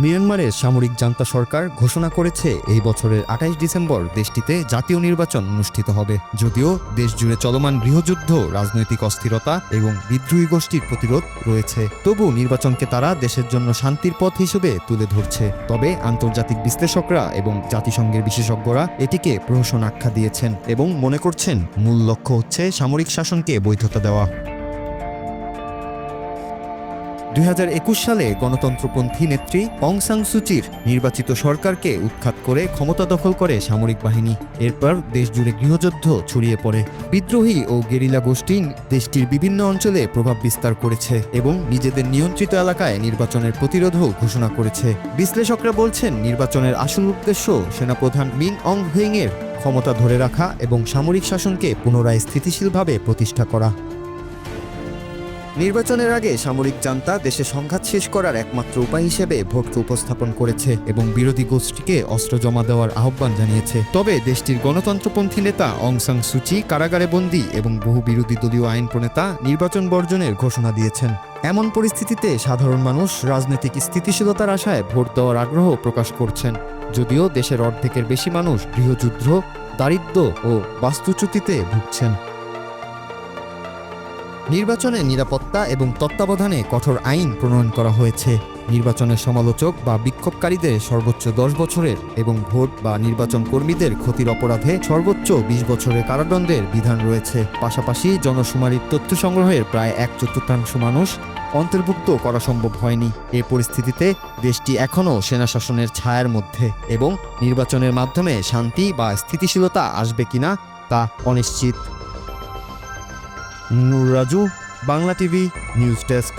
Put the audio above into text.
মিয়ানমারের সামরিক জান্তা সরকার ঘোষণা করেছে, এই বছরের আঠাইশ ডিসেম্বর দেশটিতে জাতীয় নির্বাচন অনুষ্ঠিত হবে। যদিও দেশ জুড়ে চলমান গৃহযুদ্ধ, রাজনৈতিক অস্থিরতা এবং বিদ্রোহী গোষ্ঠীর প্রতিরোধ রয়েছে। তবু নির্বাচনকে তারা দেশের জন্য শান্তির পথ হিসেবে তুলে ধরছে। তবে আন্তর্জাতিক বিশ্লেষকরা এবং জাতিসংঘের বিশেষজ্ঞরা এটিকে প্রহসন আখ্যা দিয়েছেন এবং মনে করছেন, মূল লক্ষ্য হচ্ছে সামরিক শাসনকে বৈধতা দেওয়া। দুই হাজার একুশ সালে গণতন্ত্রপন্থী নেত্রী অং সাং সুচির নির্বাচিত সরকারকে উৎখাত করে ক্ষমতা দখল করে সামরিক বাহিনী। এরপর দেশজুড়ে গৃহযুদ্ধ ছড়িয়ে পড়ে। বিদ্রোহী ও গেরিলা গোষ্ঠী দেশটির বিভিন্ন অঞ্চলে প্রভাব বিস্তার করেছে এবং নিজেদের নিয়ন্ত্রিত এলাকায় নির্বাচনের প্রতিরোধও ঘোষণা করেছে। বিশ্লেষকরা বলছেন, নির্বাচনের আসল উদ্দেশ্য সেনাপ্রধান মিন অং হুইং এর ক্ষমতা ধরে রাখা এবং সামরিক শাসনকে পুনরায় স্থিতিশীলভাবে প্রতিষ্ঠা করা। নির্বাচনের আগে সামরিক জান্তা দেশে সংঘাত শেষ করার একমাত্র উপায় হিসেবে ভোটকে উপস্থাপন করেছে এবং বিরোধী গোষ্ঠীকে অস্ত্র জমা দেওয়ার আহ্বান জানিয়েছে। তবে দেশটির গণতন্ত্রপন্থী নেতা অং সাং সুচি কারাগারে বন্দী এবং বহু বিরোধী দলীয় আইন প্রণেতা নির্বাচন বর্জনের ঘোষণা দিয়েছেন। এমন পরিস্থিতিতে সাধারণ মানুষ রাজনৈতিক স্থিতিশীলতার আশায় ভোট দেওয়ার আগ্রহ প্রকাশ করছেন। যদিও দেশের অর্ধেকের বেশি মানুষ গৃহযুদ্ধ, দারিদ্র্য ও বাস্তুচ্যুতিতে ভুগছেন। নির্বাচনে নিরাপত্তা এবং তত্ত্বাবধানে কঠোর আইন প্রণয়ন করা হয়েছে। নির্বাচনের সমালোচক বা বিক্ষোভকারীদের সর্বোচ্চ দশ বছরের এবং ভোট বা নির্বাচন কর্মীদের ক্ষতির অপরাধে সর্বোচ্চ বিশ বছরের কারাদণ্ডের বিধান রয়েছে। পাশাপাশি জনশুমারির তথ্য সংগ্রহের প্রায় এক চতুর্থাংশ মানুষ অন্তর্ভুক্ত করা সম্ভব হয়নি। এ পরিস্থিতিতে দেশটি এখনও সেনা শাসনের ছায়ার মধ্যে এবং নির্বাচনের মাধ্যমে শান্তি বা স্থিতিশীলতা আসবে কিনা তা অনিশ্চিত। Noor Raju Bangla TV news desk.